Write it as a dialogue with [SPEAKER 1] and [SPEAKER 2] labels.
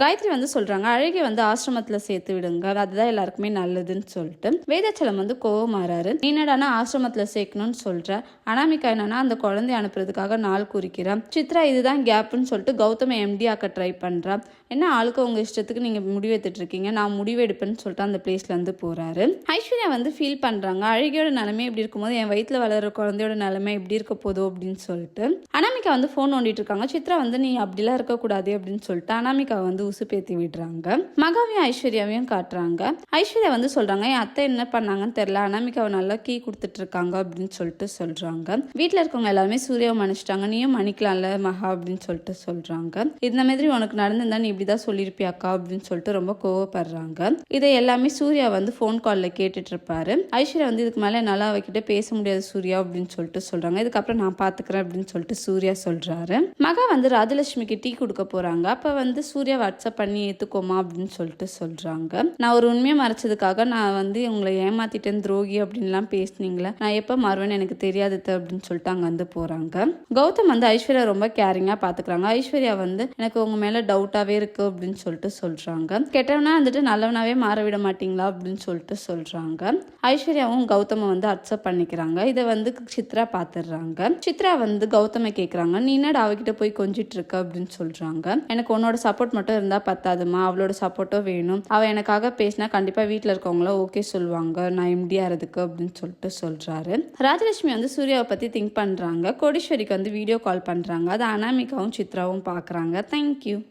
[SPEAKER 1] காயத்ரி வந்து சொல்கிறாங்க அழகி வந்து ஆசிரமத்தில் சேர்த்து விடுங்க அதுதான் எல்லாருக்குமே நல்லதுன்னு சொல்லிட்டு. வேதாச்சலம் வந்து கோவமாறாரு. நீனடானா என்னடானா ஆசிரமத்தில் சேர்க்கணும்னு சொல்கிற அனாமிகா என்னன்னா அந்த குழந்தைய அனுப்புறதுக்காக நாள் குறிக்கிறான் சித்ரா இதுதான் கேப்புன்னு சொல்லிட்டு கௌதம எம்டி ஆக்க ட்ரை பண்ணுறான் என்ன ஆளுக்கு உங்கள் இஷ்டத்துக்கு நீங்கள் முடிவெடுத்துட்டு இருக்கீங்க நான் முடிவு எடுப்பேன்னு சொல்லிட்டு அந்த பிளேஸ்லேருந்து போகிறாரு ஐஸ்வர்யா வந்து ஃபீல் பண்ணுறாங்க அழகியோட நிலைமை இப்படி இருக்கும்போது என் வயிற்றில் வளர்கிற குழந்தையோட நிலைமை எப்படி இருக்க போதோ அப்படின்னு சொல்லிட்டு. அனாமிகா வந்து ஃபோன் நோண்டிட்டு இருக்காங்க சித்ரா வந்து நீ அப்படிலாம் இருக்கக்கூடாது அப்படின்னு சொல்லிட்டு அனாமிகா வந்து உசுப்பேத்தி விடுறாங்க. மகாவையும் ஐஸ்வர்யாவையும் காட்டுறாங்க. ஐஸ்வர்யா வந்து சொல்றாங்க என் அத்தை என்ன பண்ணாங்கன்னு தெரியல. அனாமிகாவை நல்லா கீ கொடுத்துட்டு இருக்காங்க அப்படின்னு சொல்லிட்டு சொல்றாங்க. வீட்டில் இருக்கவங்க எல்லாருமே சூர்யாவை மன்னிச்சிட்டாங்க. நீயும் மன்னிக்கலாம்ல மகா அப்படின்னு சொல்லிட்டு சொல்றாங்க. இந்த மாதிரி உனக்கு நடந்திருந்தா நீ இப்படிதான் சொல்லியிருப்பியாக்கா அப்படின்னு சொல்லிட்டு ரொம்ப கோவப்படுறாங்க. இதை எல்லாமே சூர்யா வந்து ஃபோன் காலில் கேட்டுட்டு இருப்பாரு ஐஸ்வர்யா வந்து இதுக்கு மேலே என்னால் அவகிட்ட பேச முடியாது சூர்யா அப்படின்னு சொல்லிட்டு சொல்றாங்க. இதுக்கப்புறம் நான் பார்த்துக்கிறேன் அப்படின்னு சொல்லிட்டு சூர்யா சொல்றாரு. மகா வந்து ராஜலட்சுமிக்கு டீ கொடுக்க போறாங்க. அப்ப வந்து சூர்யா பச்சை பண்ணி ஏற்றுக்கோமா அப்படின்னு சொல்லிட்டு சொல்கிறாங்க நான் ஒரு உண்மையை மறைச்சதுக்காக நான் வந்து உங்களை ஏமாத்திட்டேன் துரோகி அப்படின்லாம் பேசுனீங்களே நான் எப்போ மாறுவேன்னு எனக்கு தெரியாது அப்படின்னு சொல்லிட்டு அங்கே வந்து போகிறாங்க கௌதம் வந்து ஐஸ்வர்யா ரொம்ப கேரிங்காக பார்த்துக்கிறாங்க ஐஸ்வர்யா வந்து எனக்கு உங்கள் மேலே டவுட்டாகவே இருக்குது அப்படின்னு சொல்லிட்டு சொல்கிறாங்க கெட்டவனா வந்துட்டு நல்லவனாவே மாற விட மாட்டீங்களா அப்படின்னு சொல்லிட்டு சொல்கிறாங்க ஐஸ்வர்யாவும் கௌதமை வந்து அக்செப்ட் பண்ணிக்கிறாங்க. இதை வந்து சித்ரா பார்த்துடுறாங்க சித்ரா வந்து கௌதமை கேட்குறாங்க நீ என்னடா அவகிட்ட போய் கொஞ்சிட்டு இருக்க அப்படின்னு சொல்கிறாங்க எனக்கு உன்னோட சப்போர்ட் மட்டும் இருந்தா பத்தாதுமா? அவளோட சப்போர்ட்டோ வேணும். அவ எனக்காக பேசினா கண்டிப்பா வீட்டில் இருக்கவங்கள ஓகே சொல்லுவாங்க. நான் எம்டி இருக்கு அப்படின்னு சொல்லிட்டு சொல்றாரு. ராஜலட்சுமி வந்து சூர்யாவை பத்தி திங்க் பண்றாங்க. கோடீஸ்வரிக்கு வந்து வீடியோ கால் பண்றாங்க. அது அனாமிகாவும் சித்ராவும் பாக்குறாங்க. தேங்க்யூ